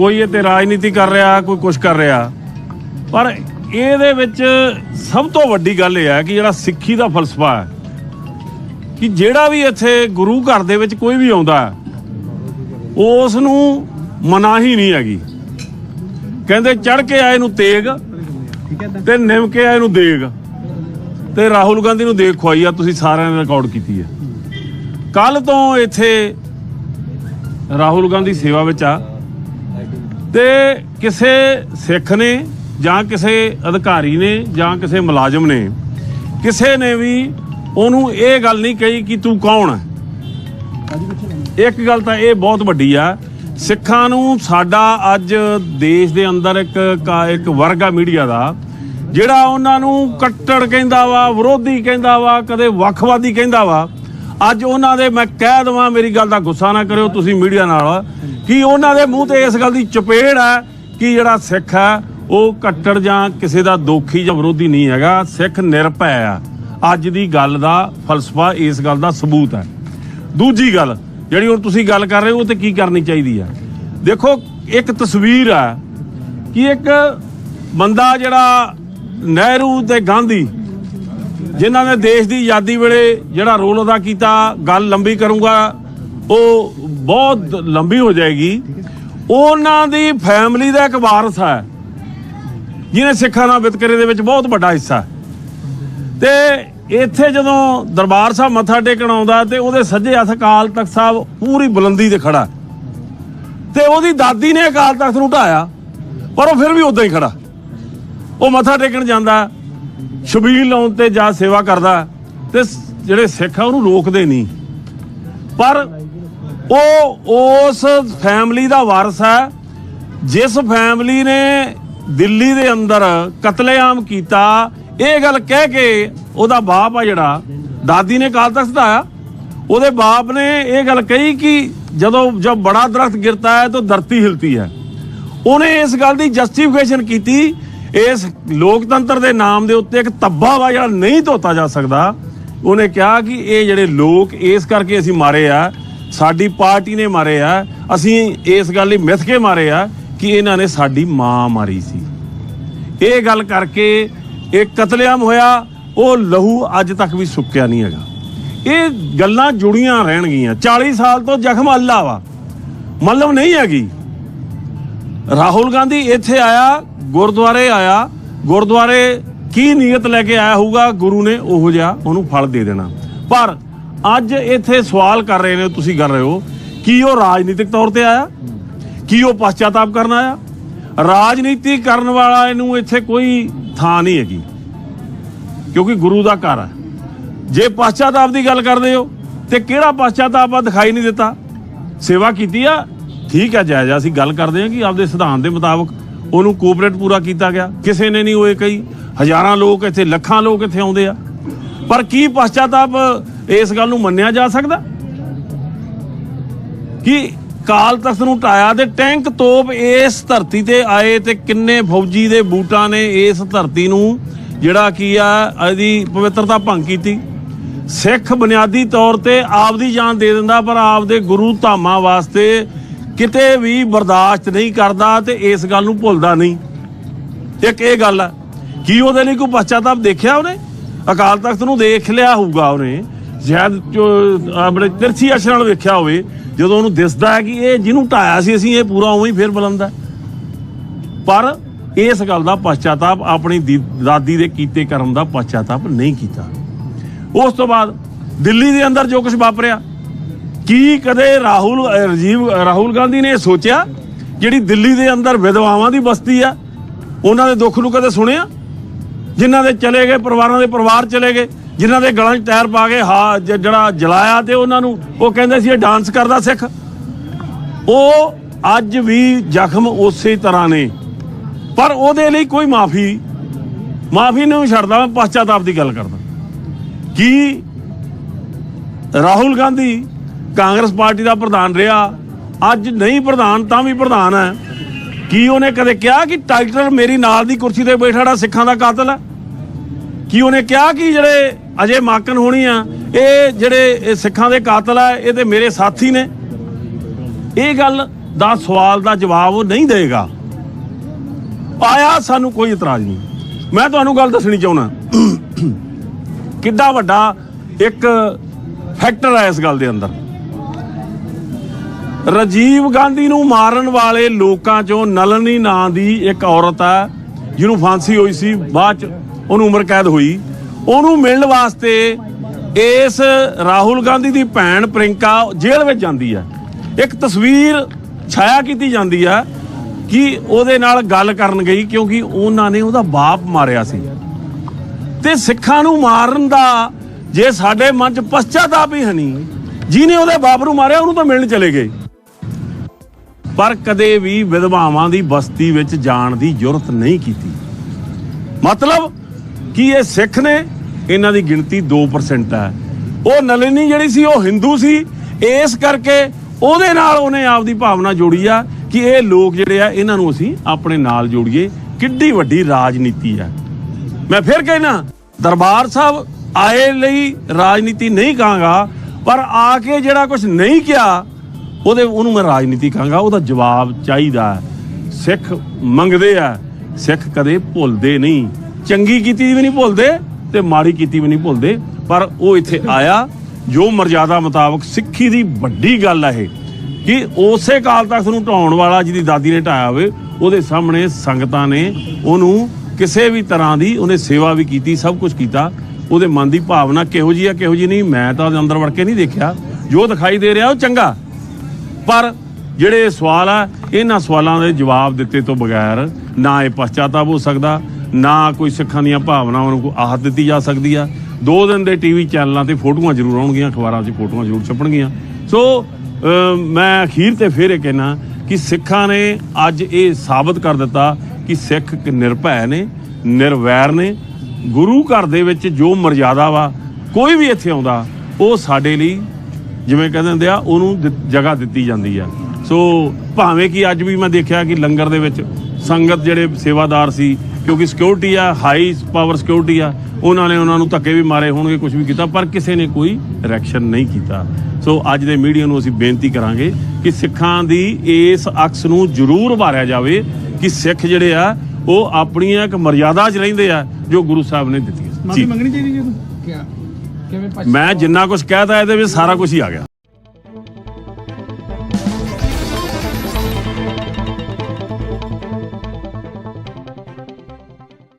ਕੋਈ ਇਹ ਤੇ ਰਾਜਨੀਤੀ ਕਰ ਰਿਹਾ, ਕੋਈ ਕੁਝ ਕਰ ਰਿਹਾ। ਪਰ ਇਹਦੇ ਵਿੱਚ ਸਭ ਤੋਂ ਵੱਡੀ ਗੱਲ ਇਹ ਹੈ ਕਿ ਜਿਹੜਾ ਸਿੱਖੀ ਦਾ ਫਲਸਫਾ ਹੈ, ਕਿ ਜਿਹੜਾ ਵੀ ਇੱਥੇ ਗੁਰੂ ਘਰ ਦੇ ਵਿੱਚ ਕੋਈ ਵੀ ਆਉਂਦਾ ਉਸ ਨੂੰ ਮਨਾਹੀ ਨਹੀਂ ਹੈਗੀ। ਕਹਿੰਦੇ ਚੜ ਕੇ ਆਏ ਨੂੰ ਤੇਗ ਤੇ ਨਿਮ ਕੇ ਆਏ ਨੂੰ ਦੇਗ ਤੇ ਰਾਹੁਲ ਗਾਂਧੀ ਨੂੰ ਦੇਖ ਖਵਾਈ ਆ, ਤੁਸੀਂ ਸਾਰਿਆਂ ਨੇ ਰਿਕਾਰਡ ਕੀਤੀ ਹੈ। ਕੱਲ ਤੋਂ ਇੱਥੇ ਰਾਹੁਲ ਗਾਂਧੀ ਸੇਵਾ ਵਿੱਚ ਆ। ਤੇ ਕਿਸੇ ਸਿੱਖ ਨੇ ਜਾਂ ਕਿਸੇ ਅਧਿਕਾਰੀ ਨੇ ਜਾਂ ਕਿਸੇ ਮੁਲਾਜ਼ਮ ਨੇ, ਕਿਸੇ ਨੇ ਵੀ ਉਹਨੂੰ ਇਹ ਗੱਲ ਨਹੀਂ ਕਹੀ ਕਿ ਤੂੰ ਕੌਣ ਹੈ। ਇੱਕ ਗੱਲ ਤਾਂ ਇਹ ਬਹੁਤ ਵੱਡੀ ਆ, ਸਿੱਖਾਂ ਨੂੰ ਸਾਡਾ ਅੱਜ ਦੇਸ਼ ਦੇ ਅੰਦਰ ਇੱਕ ਇੱਕ ਵਰਗ ਆ ਮੀਡੀਆ ਦਾ, ਜਿਹੜਾ ਉਹਨਾਂ ਨੂੰ ਕੱਟੜ ਕਹਿੰਦਾ ਵਾ, ਵਿਰੋਧੀ ਕਹਿੰਦਾ ਵਾ, ਕਦੇ ਵੱਖਵਾਦੀ ਕਹਿੰਦਾ ਵਾ, ਅੱਜ ਉਹਨਾਂ ਦੇ ਮੈਂ ਕਹਿ ਦਵਾਂ, ਮੇਰੀ ਗੱਲ ਦਾ ਗੁੱਸਾ ਨਾ ਕਰਿਓ, ਤੁਸੀਂ ਮੀਡੀਆ ਨਾਲ ਕਿ ਉਹਨਾਂ ਦੇ ਮੂੰਹ ਤੇ ਇਸ ਗੱਲ ਦੀ ਚਪੇੜ ਹੈ ਕਿ ਜਿਹੜਾ ਸਿੱਖ ਹੈ ਉਹ ਕੱਟੜ ਜਾਂ ਕਿਸੇ ਦਾ ਦੋਖੀ ਜਾਂ ਵਿਰੋਧੀ ਨਹੀਂ ਹੈਗਾ, ਸਿੱਖ ਨਿਰਭੈ ਆ। ਅੱਜ ਦੀ ਗੱਲ ਦਾ ਫਲਸਫਾ, ਇਸ ਗੱਲ ਦਾ ਸਬੂਤ ਹੈ ਦੂਜੀ ਗੱਲ, ਜਿਹੜੀ ਹੁਣ ਤੁਸੀਂ ਗੱਲ ਕਰ ਰਹੇ ਹੋ, ਉਹ ਤੇ ਕੀ ਕਰਨੀ ਚਾਹੀਦੀ ਆ? ਦੇਖੋ, ਇੱਕ ਤਸਵੀਰ ਆ ਕਿ ਇੱਕ ਬੰਦਾ ਜਿਹੜਾ ਨਹਿਰੂ ਤੇ ਗਾਂਧੀ, ਜਿਨ੍ਹਾਂ ਨੇ ਦੇਸ਼ ਦੀ ਆਜ਼ਾਦੀ ਵੇਲੇ ਜਿਹੜਾ ਰੋਲ ਅਦਾ ਕੀਤਾ, ਗੱਲ ਲੰਬੀ ਕਰੂੰਗਾ, ਉਹ ਬਹੁਤ ਲੰਬੀ ਹੋ ਜਾਏਗੀ। ਉਹਨਾਂ ਦੀ ਫੈਮਿਲੀ ਦਾ ਇੱਕ ਵਾਰਸ ਹੈ। ਜਿਹਨੇ ਸਿੱਖਾਂ ਨਾਲ ਵਿਤਕਰੇ ਦੇ ਵਿੱਚ ਬਹੁਤ ਵੱਡਾ ਹਿੱਸਾ ਹੈ। ਤੇ ਇੱਥੇ ਜਦੋਂ ਦਰਬਾਰ ਸਾਹਿਬ ਮੱਥਾ ਟੇਕਣ ਆਉਂਦਾ ਤੇ ਉਹਦੇ ਸੱਜੇ ਹੱਥ ਅਕਾਲ ਤਖਤ ਸਾਹਿਬ ਪੂਰੀ ਬੁਲੰਦੀ ਤੇ ਖੜਾ ਤੇ ਉਹਦੀ ਦਾਦੀ ਨੇ ਅਕਾਲ ਤਖਤ ਨੂੰ ਢਾਇਆ, ਪਰ ਉਹ ਫਿਰ ਵੀ ਉਦਾਂ ਹੀ ਖੜਾ ਉਹ ਮੱਥਾ ਟੇਕਣ ਜਾਂਦਾ ਸ਼ਬੀਲ ਲਾਉਣ ਤੇ ਜਾ ਸੇਵਾ ਕਰਦਾ ਤੇ ਜਿਹੜੇ ਸਿੱਖ ਆ ਉਹਨੂੰ ਰੋਕਦੇ ਨਹੀਂ। ਪਰ ਉਹ ਉਸ ਫੈਮਿਲੀ ਦਾ ਵਾਰਸ ਹੈ, ਜਿਸ ਫੈਮਿਲੀ ਨੇ ਦਿੱਲੀ ਦੇ ਅੰਦਰ ਕਤਲੇਆਮ ਕੀਤਾ, ਇਹ ਗੱਲ ਕਹਿ ਕੇ ਉਹਦਾ ਬਾਪ ਆ ਜਿਹੜਾ, ਦਾਦੀ ਨੇ ਕਾਲ ਤਖਤ ਆਇਆ। ਉਹਦੇ ਬਾਪ ਨੇ ਇਹ ਗੱਲ ਕਹੀ ਕਿ ਜਦੋਂ ਜਦ ਬੜਾ ਦਰਖਤ ਗਿਰਤਾ ਹੈ ਤਾਂ ਧਰਤੀ ਹਿਲਤੀ ਹੈ। ਉਹਨੇ ਇਸ ਗੱਲ ਦੀ ਜਸਟੀਫਿਕੇਸ਼ਨ ਕੀਤੀ। ਇਸ ਲੋਕਤੰਤਰ ਦੇ ਨਾਮ ਦੇ ਉੱਤੇ ਇੱਕ ਧੱਬਾ ਵਾ ਜਿਹੜਾ ਨਹੀਂ ਧੋਤਾ ਜਾ ਸਕਦਾ। ਉਹਨੇ ਕਿਹਾ ਕਿ ਇਹ ਜਿਹੜੇ ਲੋਕ ਇਸ ਕਰਕੇ ਅਸੀਂ ਮਾਰੇ ਆ ਸਾਡੀ ਪਾਰਟੀ ਨੇ ਮਾਰੇ ਆ, ਅਸੀਂ ਇਸ ਗੱਲ ਲਈ ਮਿੱਥ ਕੇ ਮਾਰੇ ਆ ਕਿ ਇਹਨਾਂ ਨੇ ਸਾਡੀ ਮਾਂ ਮਾਰੀ ਸੀ। ਇਹ ਗੱਲ ਕਰਕੇ ਇਹ ਕਤਲੇਆਮ ਹੋਇਆ, ਉਹ ਲਹੂ ਅੱਜ ਤੱਕ ਵੀ ਸੁੱਕਿਆ ਨਹੀਂ ਹੈਗਾ। ਇਹ ਗੱਲਾਂ ਜੁੜੀਆਂ ਰਹਿਣਗੀਆਂ। 40 ਸਾਲ ਤੋਂ ਜ਼ਖਮ ਅੱਲਾ ਵਾ। ਮਤਲਬ ਨਹੀਂ ਹੈਗੀ। ਰਾਹੁਲ ਗਾਂਧੀ ਇੱਥੇ ਆਇਆ, ਗੁਰਦੁਆਰੇ ਆਇਆ। ਗੁਰਦੁਆਰੇ ਕੀ ਨੀਅਤ ਲੈ ਕੇ ਆਇਆ ਹੋਊਗਾ? ਗੁਰੂ ਨੇ ਉਹੋ ਜਿਹਾ ਉਹਨੂੰ ਫਲ ਦੇ ਦੇਣਾ। ਪਰ ਅੱਜ ਇੱਥੇ ਸਵਾਲ ਕਰ ਰਹੇ ਨੇ, ਤੁਸੀਂ ਕਰ ਰਹੇ ਹੋ, ਕੀ ਉਹ ਰਾਜਨੀਤਿਕ ਤੌਰ ਤੇ ਆਇਆ? ਕੀ ਉਹ ਪਛਤਾਤਾਪ ਕਰਨ ਆਇਆ? ਰਾਜਨੀਤੀ ਕਰਨ ਵਾਲਾ ਇਹਨੂੰ ਇੱਥੇ ਕੋਈ ਥਾਂ ਨਹੀਂ ਹੈਗੀ, ਕਿਉਂਕਿ ਗੁਰੂ ਦਾ ਘਰ ਹੈ ਜੇ ਪਛਤਾਤਾਪ ਦੀ ਗੱਲ ਕਰਦੇ ਹੋ, ਤੇ ਕਿਹੜਾ ਪਛਤਾਤਾਪ ਆ ਦਿਖਾਈ ਨਹੀਂ ਦਿੱਤਾ? ਸੇਵਾ ਕੀਤੀ ਆ? ਠੀਕ ਹੈ ਜਾਇਜ਼ ਅਸੀਂ ਗੱਲ ਕਰਦੇ ਹਾਂ ਕਿ ਆਪਦੇ ਸਿਧਾਂਤ ਦੇ ਮੁਤਾਬਕ ਉਹਨੂੰ ਕੋਆਪਰੇਟ ਪੂਰਾ ਕੀਤਾ ਗਿਆ। ਕਿਸੇ ਨੇ ਨਹੀਂ ਹੋਏ ਕਈ ਹਜ਼ਾਰਾਂ ਲੋਕ ਇੱਥੇ, ਲੱਖਾਂ ਲੋਕ ਇੱਥੇ ਆਉਂਦੇ ਆ। ਪਰ ਕੀ ਪਛਤਾਤਾਪ ਇਸ ਗੱਲ ਨੂੰ ਮੰਨਿਆ ਜਾ ਸਕਦਾ? ਕਿ ਕਾਲ ਤਖਤ ਨੂੰ ਢਾਇਆ ਤੇ ਟੈਂਕ ਤੋਪ ਇਸ ਧਰਤੀ ਤੇ ਆਏ ਤੇ ਕਿੰਨੇ ਫੌਜੀ ਦੇ ਬੂਟਾਂ ਨੇ ਇਸ ਧਰਤੀ ਨੂੰ, ਜਿਹੜਾ ਕੀ ਆ, ਇਹਦੀ ਪਵਿੱਤਰਤਾ ਭੰਗ ਕੀਤੀ। ਸਿੱਖ ਬੁਨਿਆਦੀ ਤੌਰ ਤੇ ਆਪਦੀ ਜਾਨ ਦੇ ਦਿੰਦਾ, ਪਰ ਆਪਦੇ ਗੁਰੂ ਧਾਮਾਂ ਵਾਸਤੇ ਕਿਤੇ ਵੀ ਬਰਦਾਸ਼ਤ ਨਹੀਂ ਕਰਦਾ ਤੇ ਇਸ ਗੱਲ ਨੂੰ ਭੁੱਲਦਾ ਨਹੀਂ। ਇੱਕ ਇਹ ਗੱਲ ਆ, ਕੀ ਉਹਦੇ ਲਈ ਕੋਈ ਪਛਤਾਤਾਪ ਦੇਖਿਆ ਉਹਨੇ? ਅਕਾਲ ਤਖਤ ਨੂੰ ਦੇਖ ਲਿਆ ਹੋਊਗਾ ਉਹਨੇ। ਸ਼ਾਇਦ ਜੋ ਆਪਣੇ ਤਿਰਛੀ ਅਸ਼ਰ ਨਾਲ ਵੇਖਿਆ ਹੋਵੇ, ਜਦੋਂ ਉਹਨੂੰ ਦਿਸਦਾ ਹੈ ਕਿ ਇਹ ਜਿਹਨੂੰ ਢਾਇਆ ਸੀ, ਅਸੀਂ ਇਹ ਪੂਰਾ ਉਵੇਂ ਹੀ ਫੇਰ ਬੁਲੰਦਾ ਪਰ ਇਸ ਗੱਲ ਦਾ ਪਛਤਾਤਾਪ ਆਪਣੀ ਦੀ- ਦਾਦੀ ਦੇ ਕੀਤੇ ਕਰਮ ਦਾ ਪਛਤਾਤਾਪ ਨਹੀਂ ਕੀਤਾ। ਉਸ ਤੋਂ ਬਾਅਦ ਦਿੱਲੀ ਦੇ ਅੰਦਰ ਜੋ ਕੁਝ ਵਾਪਰਿਆ, ਕੀ ਕਦੇ ਰਾਹੁਲ ਅਹ ਰਾਜੀਵ, ਰਾਹੁਲ ਗਾਂਧੀ ਨੇ ਇਹ ਸੋਚਿਆ ਜਿਹੜੀ ਦਿੱਲੀ ਦੇ ਅੰਦਰ ਵਿਧਵਾਵਾਂ ਦੀ ਬਸਤੀ ਆ, ਉਹਨਾਂ ਦੇ ਦੁੱਖ ਨੂੰ ਕਦੇ ਸੁਣਿਆ? ਜਿਨ੍ਹਾਂ ਦੇ ਚਲੇ ਗਏ, ਪਰਿਵਾਰਾਂ ਦੇ ਪਰਿਵਾਰ ਚਲੇ ਗਏ ਜਿਨ੍ਹਾਂ ਦੇ ਗਲਾਂ 'ਚ ਟਾਇਰ ਪਾ ਕੇ ਹਾ ਜ- ਜਿਹੜਾ ਜਲਾਇਆ ਤੇ ਉਹਨਾਂ ਨੂੰ ਉਹ ਕਹਿੰਦੇ ਸੀ ਇਹ ਡਾਂਸ ਕਰਦਾ ਸਿੱਖ। ਉਹ ਅੱਜ ਵੀ ਜ਼ਖਮ ਉਸੇ ਤਰ੍ਹਾਂ ਨੇ। ਪਰ ਉਹਦੇ ਲਈ ਕੋਈ ਮਾਫੀ ਮਾਫੀ ਨਹੀਂ ਛੱਡਦਾ, ਮੈਂ ਪਛਤਾਤਾਪ ਦੀ ਗੱਲ ਕਰਦਾ। ਕੀ ਰਾਹੁਲ ਗਾਂਧੀ ਕਾਂਗਰਸ ਪਾਰਟੀ ਦਾ ਪ੍ਰਧਾਨ ਰਿਹਾ, ਅੱਜ ਨਹੀਂ ਪ੍ਰਧਾਨ ਤਾਂ ਵੀ ਪ੍ਰਧਾਨ ਹੈ। ਕੀ ਉਹਨੇ ਕਦੇ ਕਿਹਾ ਕਿ ਟਾਈਟਲ ਮੇਰੀ ਨਾਲ ਦੀ ਕੁਰਸੀ ਤੇ ਬੈਠਾ ਜਿਹੜਾ ਸਿੱਖਾਂ ਦਾ ਕਾਤਲ ਹੈ? ਕੀ ਉਹਨੇ ਕਿਹਾ ਕਿ ਜਿਹੜੇ ਅਜੇ ਮਾਕਨ ਹੋਣੀ ਆ। ਇਹ ਜਿਹੜੇ, ਇਹ ਸਿੱਖਾਂ ਦੇ ਕਾਤਲ ਆ, ਇਹ ਤੇ ਮੇਰੇ ਸਾਥੀ ਨੇ। ਇਹ ਗੱਲ ਦਾ ਸਵਾਲ ਦਾ ਜਵਾਬ ਉਹ ਨਹੀਂ ਦੇਗਾ। ਆਇਆ ਸਾਨੂੰ ਕੋਈ ਇਤਰਾਜ਼ ਨਹੀਂ। ਮੈਂ ਤੁਹਾਨੂੰ ਗੱਲ ਦੱਸਣੀ ਚਾਹੁੰਦਾ। ਕਿੱਡਾ ਵੱਡਾ ਇੱਕ ਫੈਕਟਰ ਹੈ ਇਸ ਗੱਲ ਦੇ ਅੰਦਰ। ਰਾਜੀਵ ਗਾਂਧੀ ਨੂੰ ਮਾਰਨ ਵਾਲੇ ਲੋਕਾਂ ਚੋਂ ਨਲਨੀ ਨਾਂ ਦੀ ਇੱਕ ਔਰਤ ਹੈ ਜਿਹਨੂੰ ਫਾਂਸੀ ਹੋਈ ਸੀ, ਬਾਅਦ ਚ ਉਹਨੂੰ ਉਮਰ ਕੈਦ ਹੋਈ। ਉਹਨੂੰ ਮਿਲਣ ਵਾਸਤੇ ਇਸ ਰਾਹੁਲ ਗਾਂਧੀ ਦੀ ਭੈਣ ਪ੍ਰਿੰਕਾ ਜੇਲ੍ਹ ਵਿੱਚ ਜਾਂਦੀ ਹੈ ਇੱਕ ਤਸਵੀਰ ਛਾਇਆ ਕੀਤੀ ਜਾਂਦੀ ਹੈ ਕਿ ਉਹਦੇ ਨਾਲ ਗੱਲ ਕਰਨ ਗਈ ਕਿਉਂਕਿ ਉਹਨਾਂ ਨੇ ਉਹਦਾ ਬਾਪ ਮਾਰਿਆ ਸੀ। ਤੇ ਸਿੱਖਾਂ ਨੂੰ ਮਾਰਨ ਦਾ ਜੇ ਸਾਡੇ ਮਨ 'ਚ ਪਛਤਾਤਾਪ ਹੀ ਹੈ ਨਹੀਂ, ਜਿਹਨੇ ਉਹਦੇ ਬਾਪ ਨੂੰ ਮਾਰਿਆ, ਉਹਨੂੰ ਤਾਂ ਮਿਲਣ ਚਲੇ ਗਏ। ਪਰ ਕਦੇ ਵੀ ਵਿਧਵਾਵਾਂ ਦੀ ਬਸਤੀ ਵਿੱਚ ਜਾਣ ਦੀ ਜ਼ਰੂਰਤ ਨਹੀਂ ਕੀਤੀ। ਮਤਲਬ ਕਿ ਇਹ ਸਿੱਖ ਨੇ? ਇਹਨਾਂ ਦੀ ਗਿਣਤੀ 2% ਹੈ। ਉਹ ਨਲਿਨੀ ਜਿਹੜੀ ਸੀ, ਉਹ ਹਿੰਦੂ ਸੀ। ਇਸ ਕਰਕੇ ਉਹਦੇ ਨਾਲ ਉਹਨੇ ਆਪਦੀ ਭਾਵਨਾ ਜੋੜੀ ਆ ਕਿ ਇਹ ਲੋਕ ਜਿਹੜੇ ਆ, ਇਹਨਾਂ ਨੂੰ ਅਸੀਂ ਆਪਣੇ ਨਾਲ ਜੋੜੀਏ। ਕਿੱਡੀ ਵੱਡੀ ਰਾਜਨੀਤੀ ਆ ਮੈਂ ਫਿਰ ਕਹਿਣਾ, ਦਰਬਾਰ ਸਾਹਿਬ ਆਏ ਲਈ ਰਾਜਨੀਤੀ ਨਹੀਂ ਕਹਾਂਗਾ, ਪਰ ਆ ਕੇ ਜਿਹੜਾ ਕੁਝ ਨਹੀਂ ਕਿਹਾ, ਉਹਦੇ, ਉਹਨੂੰ ਮੈਂ ਰਾਜਨੀਤੀ ਕਹਾਂਗਾ। ਉਹਦਾ ਜਵਾਬ ਚਾਹੀਦਾ ਸਿੱਖ ਮੰਗਦੇ ਆ, ਸਿੱਖ ਕਦੇ ਭੁੱਲਦੇ ਨਹੀਂ। ਚੰਗੀ ਕੀਤੀ ਵੀ ਨਹੀਂ ਭੁੱਲਦੇ ਤੇ ਮਾੜੀ ਕੀਤੀ ਵੀ ਨਹੀਂ ਭੁੱਲਦੇ। ਪਰ ਉਹ ਇੱਥੇ ਆਇਆ, ਜੋ ਮਰਜ਼ਾਦਾ ਮੁਤਾਬਕ ਸਿੱਖੀ ਦੀ ਵੱਡੀ ਗੱਲ ਹੈ ਇਹ, ਕਿ ਉਸੇ ਕਾਲ ਤੱਕ ਨੂੰ ਢਾਉਣ ਵਾਲਾ ਜਿਹਦੀ ਦਾਦੀ ਨੇ ਢਾਇਆ ਹੋਵੇ, ਉਹਦੇ ਸਾਹਮਣੇ ਸੰਗਤਾਂ ਨੇ ਉਹਨੂੰ ਕਿਸੇ ਵੀ ਤਰ੍ਹਾਂ ਦੀ ਉਹਨੇ ਸੇਵਾ ਵੀ ਕੀਤੀ, ਸਭ ਕੁਝ ਕੀਤਾ। ਉਹਦੇ ਮਨ ਦੀ ਭਾਵਨਾ ਕਿਹੋ ਜੀ ਆ, ਕਿਹੋ ਜੀ ਨਹੀਂ, ਮੈਂ ਤਾਂ ਉਹਦੇ ਅੰਦਰ ਵੜ ਕੇ ਨਹੀਂ ਦੇਖਿਆ। ਜੋ ਦਿਖਾਈ ਦੇ ਰਿਹਾ ਉਹ ਚੰਗਾ। ਪਰ ਜਿਹੜੇ ਇਹ ਸਵਾਲ ਆ, ਇਹਨਾਂ ਸਵਾਲਾਂ ਦੇ ਜਵਾਬ ਦਿੱਤੇ ਤੋਂ ਬਗੈਰ ਨਾ ਇਹ ਪਛਤਾਤਾਪ ਹੋ ਸਕਦਾ ਨਾ ਕੋਈ ਸਿੱਖਾਂ ਦੀਆਂ ਭਾਵਨਾਵਾਂ ਨੂੰ ਕੋਈ ਆਹਤ ਦਿੱਤੀ ਜਾ ਸਕਦੀ ਆ। ਦੋ ਦਿਨ ਦੇ ਟੀਵੀ ਚੈਨਲਾਂ ਤੇ ਫੋਟੋਆਂ ਜ਼ਰੂਰ ਆਉਣਗੀਆਂ, ਅਖਬਾਰਾਂ 'ਚ ਫੋਟੋਆਂ ਜ਼ਰੂਰ ਛਪਣਗੀਆਂ। ਸੋ ਮੈਂ ਅਖੀਰ ਤੇ ਫੇਰ ਇਹ ਕਹਿਣਾ ਕਿ ਸਿੱਖਾਂ ਨੇ ਅੱਜ ਇਹ ਸਾਬਤ ਕਰ ਦਿੱਤਾ ਕਿ ਸਿੱਖ ਨਿਰਭੈ ਨੇ, ਨਿਰਵੈਰ ਨੇ। ਗੁਰੂ ਘਰ ਦੇ ਵਿੱਚ ਜੋ ਮਰਜ਼ਾਦਾ ਵਾ, ਕੋਈ ਵੀ ਇੱਥੇ ਆਉਂਦਾ, ਉਹ ਸਾਡੇ ਲਈ ਜਿਵੇਂ ਕਹਿੰਦੇ ਹੁੰਦੇ ਆ, ਉਹਨੂੰ ਦਿ- ਜਗ੍ਹਾ ਦਿੱਤੀ ਜਾਂਦੀ ਆ। ਸੋ ਭਾਵੇਂ ਕਿ ਅੱਜ ਵੀ ਮੈਂ ਦੇਖਿਆ ਕਿ ਲੰਗਰ ਦੇ ਵਿੱਚ ਸੰਗਤ ਜਿਹੜੇ ਸੇਵਾਦਾਰ ਸੀ ਕਿਉਂਕਿ ਸਿਕਿਉਰਿਟੀ ਆ ਹਾਈ ਪਾਵਰ ਸਿਕਿਉਰਿਟੀ ਆ ਉਹਨਾਂ ਨੇ ਉਹਨਾਂ ਨੂੰ ਧੱਕੇ ਵੀ ਮਾਰੇ ਹੋਣਗੇ ਕੁਝ ਵੀ ਕੀਤਾ ਪਰ ਕਿਸੇ ਨੇ ਕੋਈ ਰਿਐਕਸ਼ਨ ਨਹੀਂ ਕੀਤਾ। ਸੋ ਅੱਜ ਦੇ ਮੀਡੀਆ ਨੂੰ ਅਸੀਂ ਬੇਨਤੀ ਕਰਾਂਗੇ ਕਿ ਸਿੱਖਾਂ ਦੀ ਇਸ ਅਕਸ ਨੂੰ ਜ਼ਰੂਰ ਉਭਾਰਿਆ ਜਾਵੇ ਕਿ ਸਿੱਖ ਜਿਹੜੇ ਆ ਉਹ ਆਪਣੀਆਂ ਇੱਕ ਮਰਜ਼ਾਦਾ 'ਚ ਰਹਿੰਦੇ ਆ ਜੋ ਗੁਰੂ ਸਾਹਿਬ ਨੇ ਦਿੱਤੀ ਮਾਫੀ ਜੀ। ਮੰਗਣੀ ਚਾਹੀਦੀ ਜੀ ਕਿਆ? ਕਿਵੇਂ ਮੈਂ ਜਿੰਨਾ ਕੁਝ ਕਹਿਤਾ ਇਹਦੇ ਵਿੱਚ ਸਾਰਾ ਕੁਝ ਹੀ ਆ ਗਿਆ।